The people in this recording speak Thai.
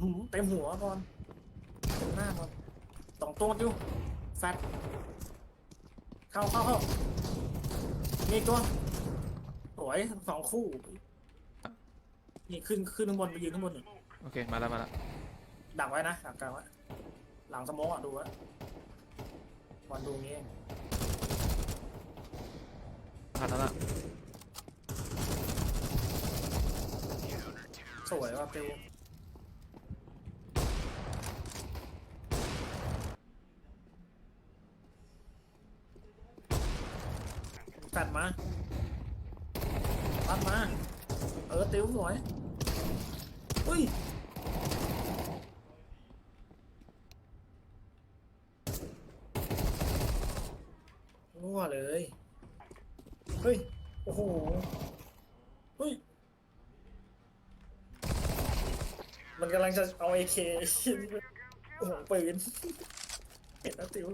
หืมเต็มหัวก่อนเต็มหน้าก่อนสองตัวอยู่แฟตเข้าเข้าเข้านี่ตัวสวยสองคู่ นี่ขึ้นขึ้นข้างบนไปยืนข้างบนหนึ่งโอเค มาแล้วมาแล้วดักไว้นะดักกลางไว้หลังสโมองอะดูไว้บอลดูงี้เองผ่านแล้วล่ะสวยว่ะฟิว ตัดมาตัดมา เออ ติวสวย อุ้ย รั่วเลย เฮ้ย โอ้โห เฮ้ย มันกำลังจะเอาเอเคโอ้โหปืน เห็นแล้วติว